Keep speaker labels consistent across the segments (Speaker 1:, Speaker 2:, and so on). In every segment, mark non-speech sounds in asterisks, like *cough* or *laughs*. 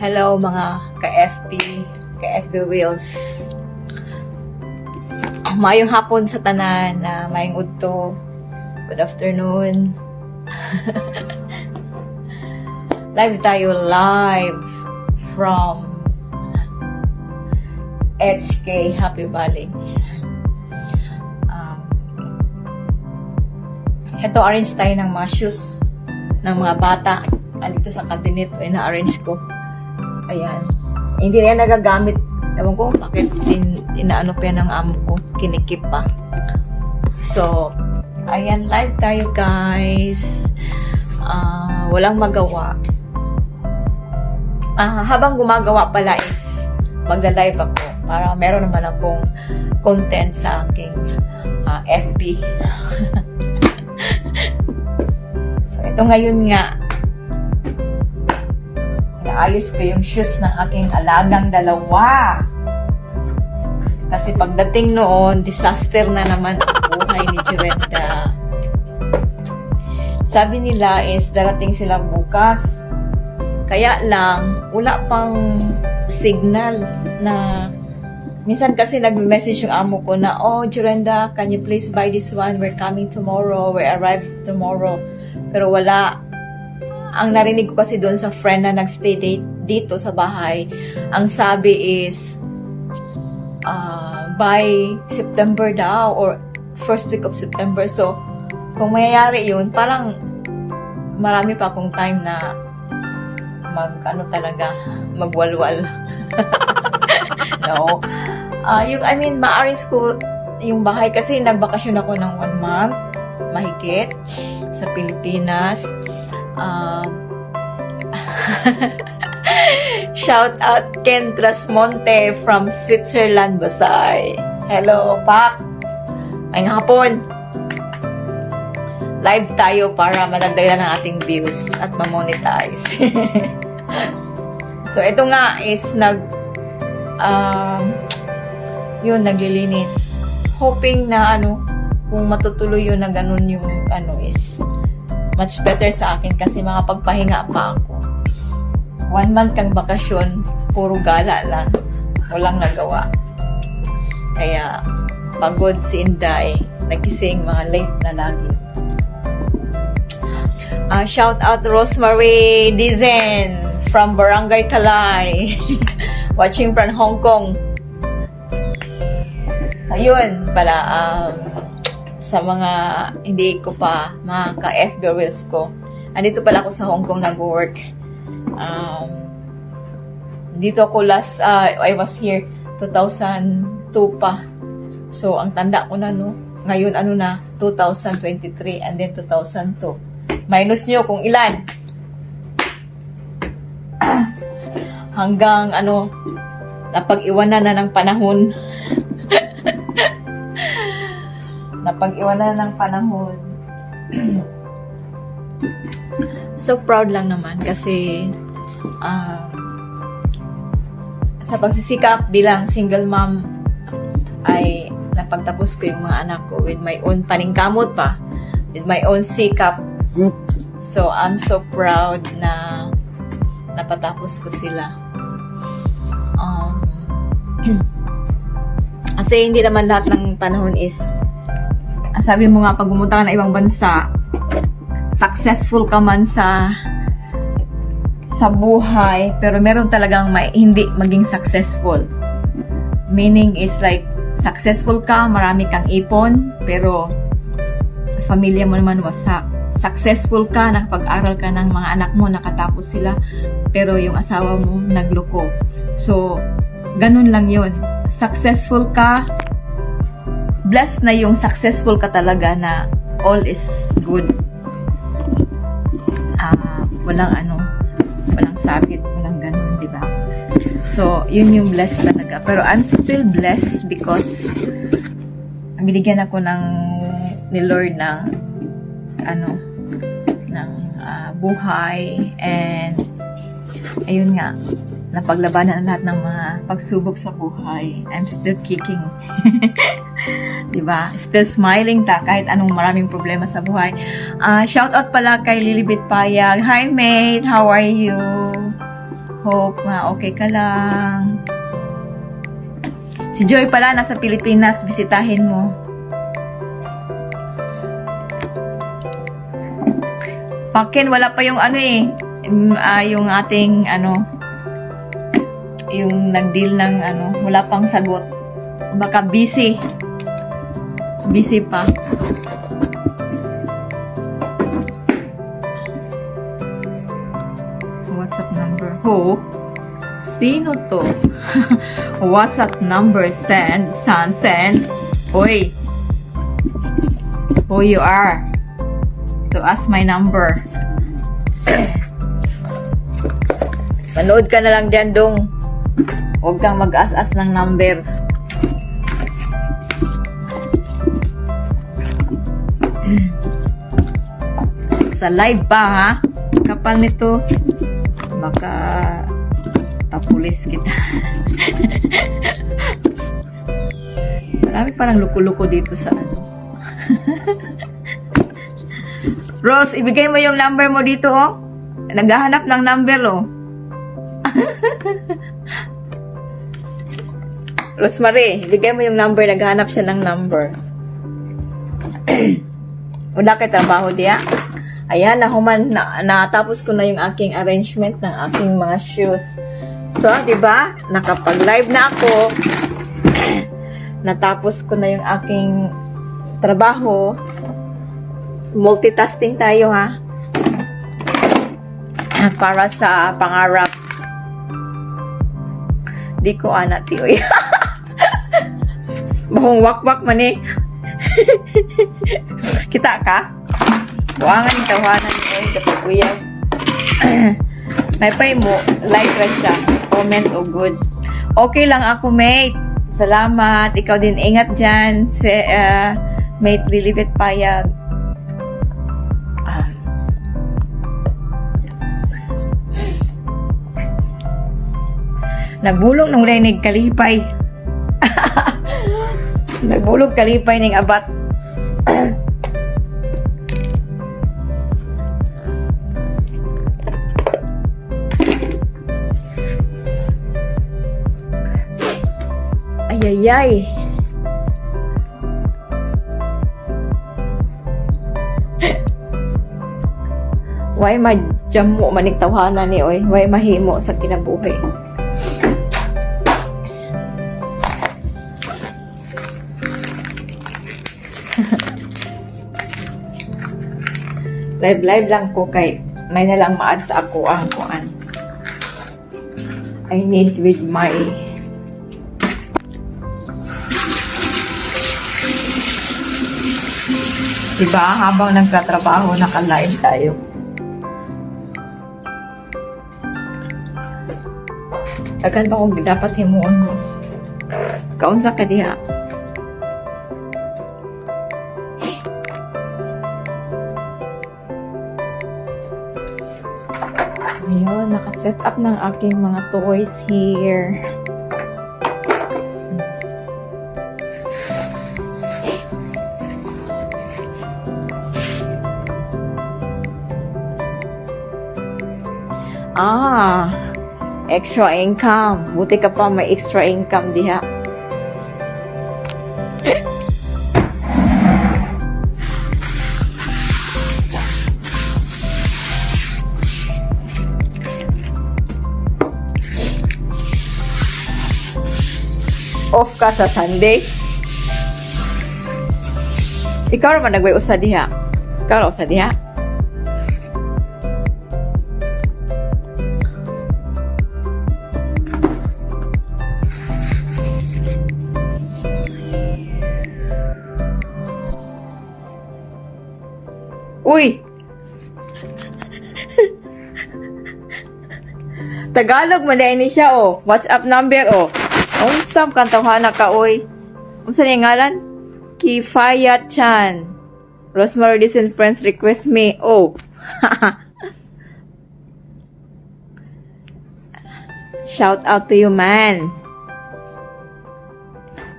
Speaker 1: Hello mga ka-FB, ka-FB Wheels. Mayong hapon sa tanan na mayong udto. Good afternoon. *laughs* live tayo live from HK Happy Valley. Um, ito, arrange tayo ng mga shoes ng mga bata. Andito sa cabinet, ay na-arrange ko. Ayan. Hindi na nagagamit. Ewan ko, bakit in, inaano pa yan ng amo ko. Kinikip pa. So, ayan, live tayo guys. Ah, walang magawa. Ah, habang gumagawa pala is magla-live ako para meron naman akong content sa aking ah, FB. *laughs* so, ito ngayon nga, inaayos ko yung shoes ng aking alagang dalawa. Kasi pagdating noon, disaster na naman ang buhay ni Jirenda. Sabi nila is darating sila bukas. Kaya lang, wala pang signal na minsan kasi nag-message yung amo ko na, oh, Jirenda, can you please buy this one? We're coming tomorrow. We arrive tomorrow. Pero wala. Ang narinig ko kasi doon sa friend na nagstay date dito sa bahay, ang sabi is, uh, by September daw or first week of September. So, kung mayayari yun, parang marami pa akong time na mag, ano talaga, magwalwal. *laughs* no. Ah, yung, I mean, maaris ko yung bahay kasi nagbakasyon ako ng one month, mahigit, sa Pilipinas. Um, *laughs* shout out Ken Trasmonte from Switzerland, Basay. Hello, Pak. Ay hapon. Live tayo para madagdagan ng ating views at ma-monetize. *laughs* so, ito nga is nag um, yun, naglilinis. Hoping na ano, kung matutuloy yun na ganun yung ano is much better sa akin kasi makapagpahinga pa ako. One month kang bakasyon, puro gala lang. Walang nagawa. Kaya, pagod si Inday. Nagising mga late na lagi. Ah, shout out Rosemary Dizen from Barangay Talay. *laughs* Watching from Hong Kong. So, yun pala. Um, sa mga hindi ko pa, mga ka-FB Wheels ko. Andito pala ako sa Hong Kong nag-work. Um, dito ako last, uh, I was here 2002 pa. So, ang tanda ko na, no? Ngayon, ano na, 2023 and then 2002. Minus nyo kung ilan. *clears throat* Hanggang, ano, napag-iwanan na ng panahon. Napag-iwanan na ng panahon. *clears throat* so proud lang naman kasi ah, sa pagsisikap bilang single mom ay napagtapos ko yung mga anak ko with my own paningkamot pa with my own sikap so I'm so proud na napatapos ko sila um, *clears throat* kasi hindi naman lahat ng panahon is sabi mo nga pag pumunta ka na ibang bansa successful ka man sa sa buhay pero meron talagang may hindi maging successful. Meaning is like successful ka marami kang ipon pero pamilya mo naman wasak successful ka nakapag-aral ka ng mga anak mo nakatapos sila pero yung asawa mo nagloko. So ganun lang yun. Successful ka blessed na yung successful ka talaga na all is good. Ah walang ano walang sabit walang ganun di ba? So yun yung blessed talaga. Pero I'm still blessed because binigyan ako ng ni Lord ng ano ng ah, buhay and ayun nga napaglabanan ang lahat ng mga pagsubok sa buhay. I'm still kicking *laughs* diba? Still smiling ta kahit anong maraming problema sa buhay. Ah, shout out pala kay Lilibet Payag. Hi mate, how are you? Hope ma okay ka lang. Si Joy pala nasa Pilipinas, bisitahin mo. Pakin, wala pa yung ano eh, ah, yung ating ano, yung nag-deal ng ano, wala pang sagot. Baka busy. Busy pa. WhatsApp number. Who? Sino to? *laughs* WhatsApp number send. San send. Hoy. Who you are? To ask my number. *coughs* Manood ka na lang dyan, dong. Huwag kang mag-as-as ng number. Sa live pa, ha? Kapal nito. Baka tapulis kita. *laughs* Marami parang luko-luko dito sa ano. *laughs* Rose, ibigay mo yung number mo dito, oh. Naghahanap ng number, oh. *laughs* Rosemary, bigay mo yung number. Naghanap siya ng number. *clears throat* Wala kay trabaho diya. Ayan, nahuman, na, natapos ko na yung aking arrangement ng aking mga shoes. So, di ba? Nakapag-live na ako. *clears throat* natapos ko na yung aking trabaho. Multitasking tayo, ha? *clears throat* Para sa pangarap. Di ko ana tiyoy. *laughs* Bahong wak-wak man eh. *laughs* Kita ka? Buwangan yung tawanan mo eh, kapag uyag. May pay mo, like ra siya. Comment o good. Okay lang ako, mate. Salamat. Ikaw din, ingat dyan. Si, uh, mate Lilibet Payag. Ah. Nagbulong nung lenig kalipay. *laughs* Nagbulog kalipay ning abat. *clears throat* Ayayay. Way majamo manig tawhana ni oy. Way mahimo sa kinabuhi. *laughs* live live lang ko kay may nalang ma-add sa ako ang kuan. I need with my Diba? Habang nagtatrabaho, naka-live tayo. Tagan pa kung dapat himuon mas. Kaunsa ka diha? Ayun, naka-set up ng aking mga toys here. Ah, extra income. Buti ka pa may extra income diha. Off ka sa Sunday? Ikaw naman nagway usa diha. Ikaw usa diha. Uy! Tagalog man ni siya oh. WhatsApp number oh. Unsam kantawhana ka oy. Unsa ni ngalan? Kifaya Chan. Rosemary Decent Friends request me. Oh. *laughs* Shout out to you man.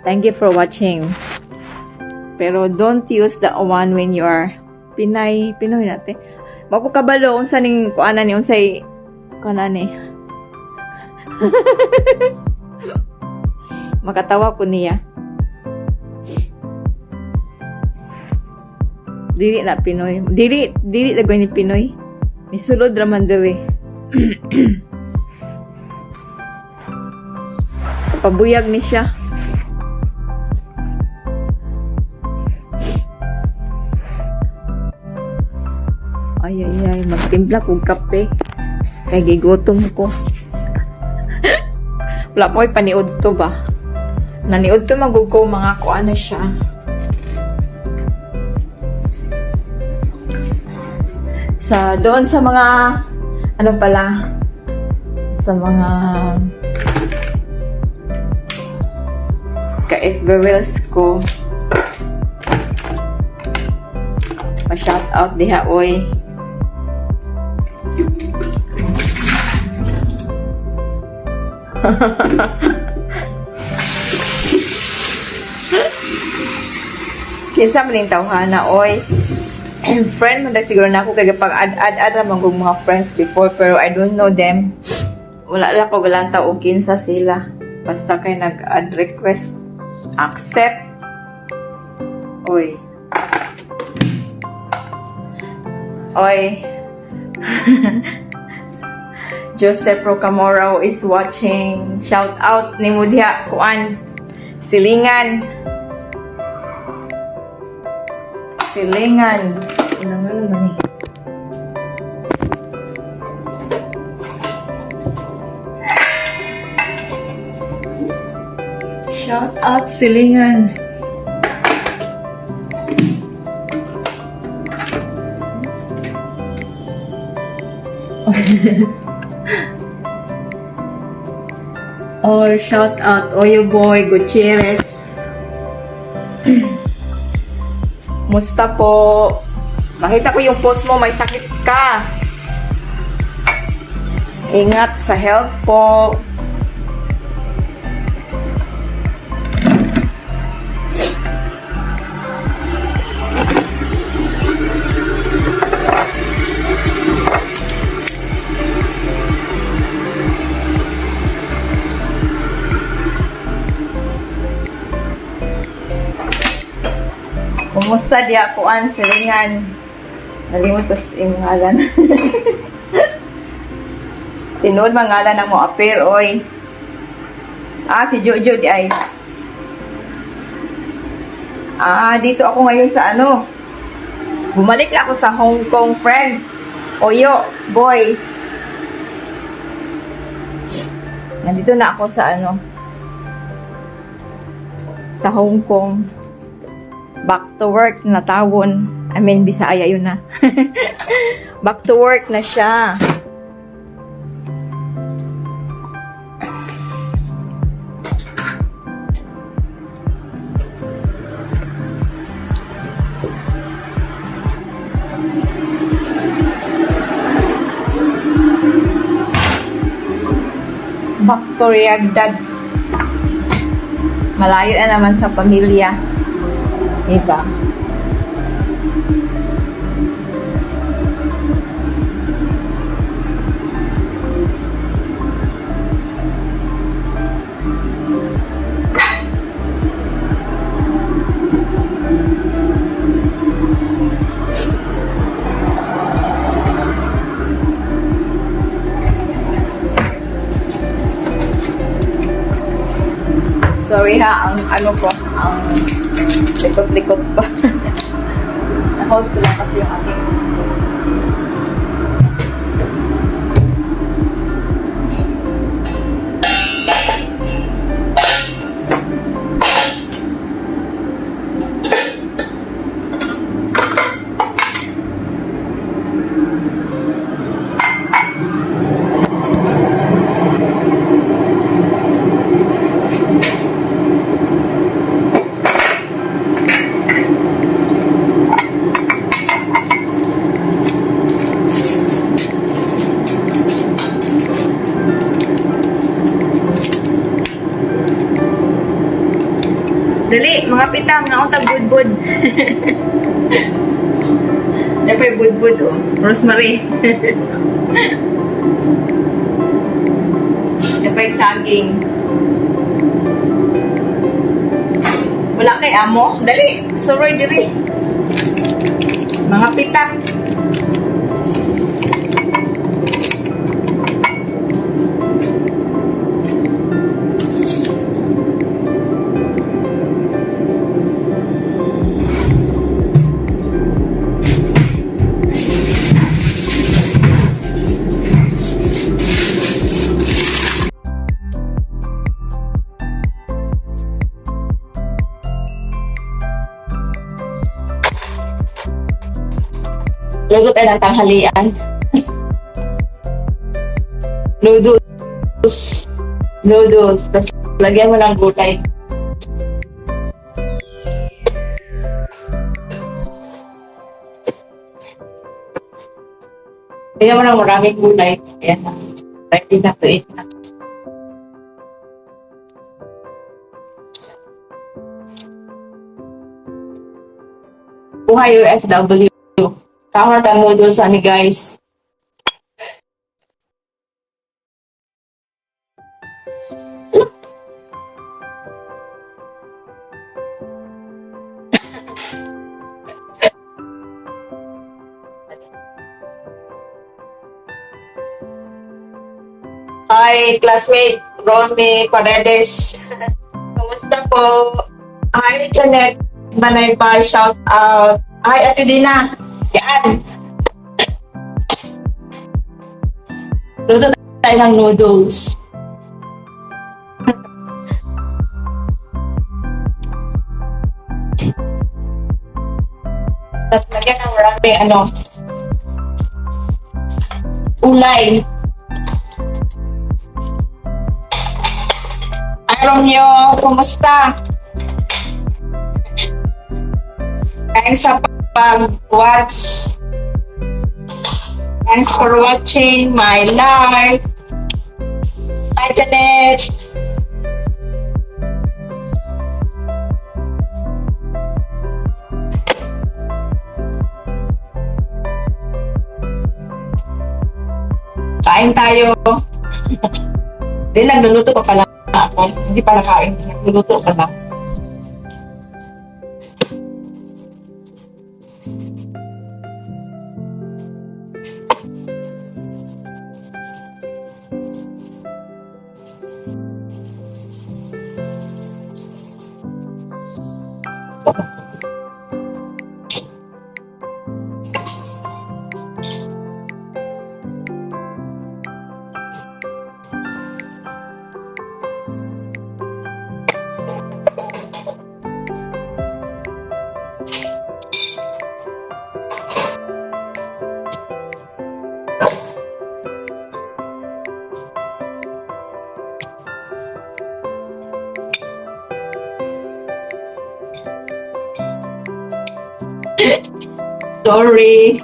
Speaker 1: Thank you for watching. Pero don't use the one when you are Pinay, Pinoy natin. Mako kabalo unsa ning kuanan ni unsay kuanan ni. *laughs* Makatawa ko niya. Dili na Pinoy. Dili, dili na ni Pinoy. Misulod raman diri. *clears throat* Pabuyag ni siya. Ay, ay, ay. Magtimpla kong kape. Kay gigutom ko. *laughs* Wala po paniod to ba? Naniod to magug ko mga kuan na siya. Sa doon sa mga ano pala sa mga ka-FB Reels ko pa-shout out diha oy *laughs* Kinsa man yung tawhana, oy. *clears throat* friend man na siguro na ako kaya pag add-add ramang kong mga friends before pero I don't know them. Wala lang ko galang tao kinsa sila. Basta kay nag-add request. Accept. Oy. Oy. *laughs* Joseph Rocamora is watching. Shout out ni Mudya Kuan. Silingan. Silingan. Ilang ano man. Shout out Silingan. *laughs* Or shout out Oyo Boy Gutierrez. *clears throat* Musta po? Makita ko yung post mo, may sakit ka. Ingat sa health po. Kumusta di ako an silingan? Nalimot ko sa imong ngalan. *laughs* Tinood mga ngalan na mo appear, oy. Ah, si Jojo di ay. Ah, dito ako ngayon sa ano. Bumalik ako sa Hong Kong, friend. Oyo, boy. Nandito na ako sa ano. Sa Hong Kong back to work na tawon. I mean, Bisaya yun na. *laughs* back to work na siya. Back to realidad. Malayo na naman sa pamilya. Diba? Sorry ha, ang ano ko, likot-likot ko. Na-hold *laughs* ko lang kasi yung aking Dali, mga pitang, nga untag budbud. Dapat *laughs* budbud, oh. Rosemary. Dapat saging. Wala kay amo. Dali, suroy diri. Mga pitang.
Speaker 2: Luto tayo ng tanghalian. Noodles. Noodles. Tapos lagyan mo ng gulay. Lagyan mo ng maraming gulay. Ayan na. Ready na to eat na. Buhay UFW. Tayo noodles ani guys. Hi, classmate Romy Paredes. Kumusta po? Hi, Janet. Manay pa, shout out. Hi, Ate Dina. Yan. Luto tayo ng noodles. Tapos lagyan ng marami, ano, ulay. Alam nyo, kumusta? Thanks sa pag-watch. Thanks for watching my live. Hi, Janet. Kain tayo. *laughs* Hindi, nagluluto pa pala ako. Hindi pala kain. Nagluluto pa lang. Thank *laughs* you. Sorry.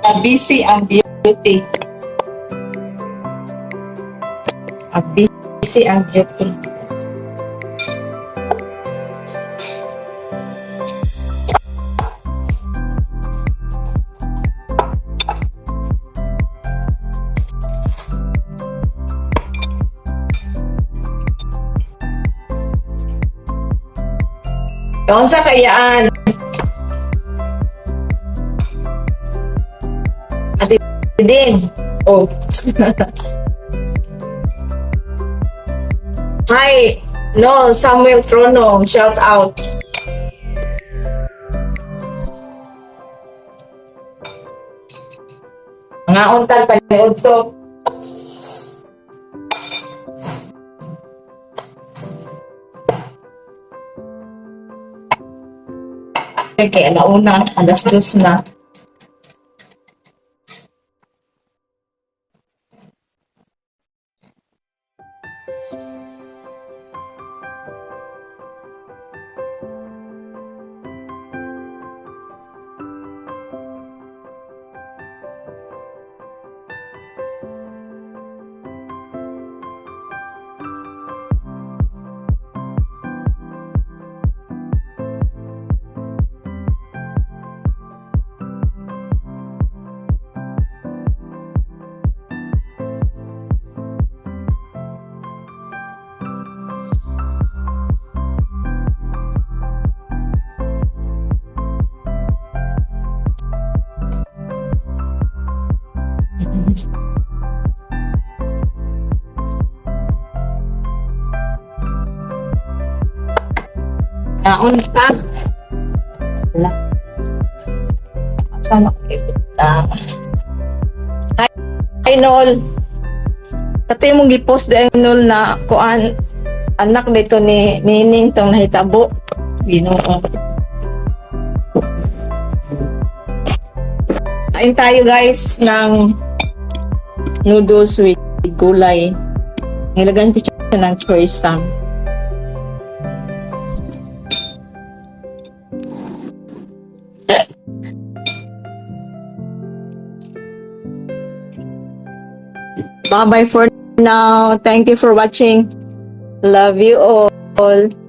Speaker 2: Na-busy ang beauty. Busy ang beauty. Doon sa kayaan. Din. Oh. Hi, Noel Samuel Trono. Shout out. Mga untal panood to. Kaya nauna, alas dos na. Naon pa. Wala. Saan ako ipunta? Hi, Hi Nol. Katay mong gipost di Nol na kuan anak nito ni Nining tong nahitabo. Ginoo. Kain tayo guys ng noodles with gulay. Nilagyan ko siya ng croissant. Bye bye for now. Thank you for watching. Love you all.